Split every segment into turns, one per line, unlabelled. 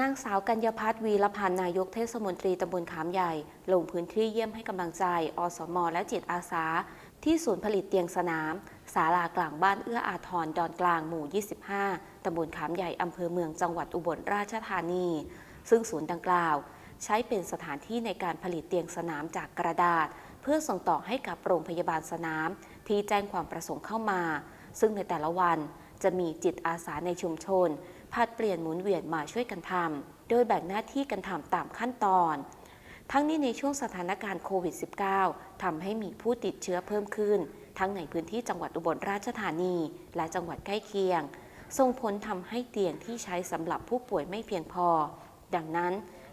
นางสาวกัญญาพัฒน์วีรพันธ์นายกเทศมนตรีตำบลขามใหญ่ ลงพื้นที่เยี่ยมให้กำลังใจ อสม และจิตอาสา ที่ศูนย์ผลิตเตียงสนาม ศาลากลางบ้านเอื้ออาทรดอนกลางหมู่ 25 ตำบลขามใหญ่อำเภอเมืองจังหวัดอุบลราชธานี ซึ่งศูนย์ดังกล่าว ใช้เป็นสถานที่ในการผลิตเตียงสนามจากกระดาษ เพื่อส่งต่อให้กับโรงพยาบาลสนาม ที่แจ้งความประสงค์เข้ามา ซึ่งในแต่ละวันจะมีจิตอาสาในชุมชน ผลัดเปลี่ยนหมุนเวียนมาช่วยกันทำโดยแบ่งหน้าที่กันทำตามขั้นตอน ทั้งนี้ในช่วงสถานการณ์โควิด -19 ทำให้มีผู้ติดเชื้อเพิ่มขึ้น ทั้งในพื้นที่จังหวัดอุบลราชธานี และจังหวัดใกล้เคียง ส่งผลทำให้เตียงที่ใช้สำหรับผู้ป่วยไม่เพียงพอ ดังนั้น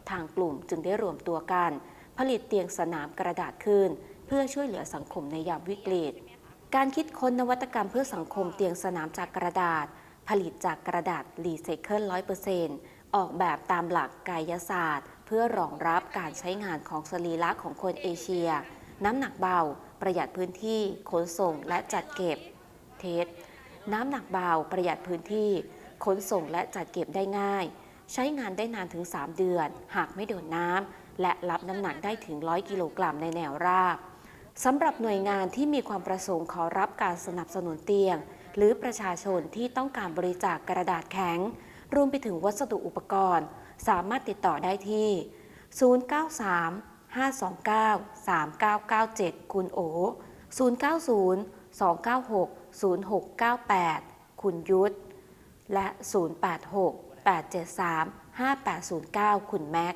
ทางกลุ่มจึงได้รวมตัวกัน ผลิตเตียงสนามกระดาษขึ้น เพื่อช่วยเหลือสังคมในยามวิกฤต การคิดค้นนวัตกรรมเพื่อสังคมเตียงสนามจากกระดาษ ผลิตจากกระดาษรีไซเคิล100%ออกแบบตามหลักกายศาสตร์ เพื่อรองรับการใช้งานของสรีระของคนเอเชีย น้ำหนักเบา ประหยัดพื้นที่ขนส่งและจัดเก็บ เทสน้ำหนักเบา ประหยัดพื้นที่ขนส่งและจัดเก็บได้ง่าย ใช้งานได้นานถึง 3 เดือน หากไม่โดนน้ำและรับน้ำหนักได้ถึง 100 กิโลกรัมในแนวราบสำหรับหน่วยงานที่มีความประสงค์ขอรับการสนับสนุนเตียง หรือประชาชนที่ต้องการบริจาคกระดาษแข็ง รวมไปถึงวัสดุอุปกรณ์ สามารถติดต่อได้ที่ 093 529 3997 คุณโอ 090 296 0698 คุณยุทธ และ 086 873 5809 คุณแม็ก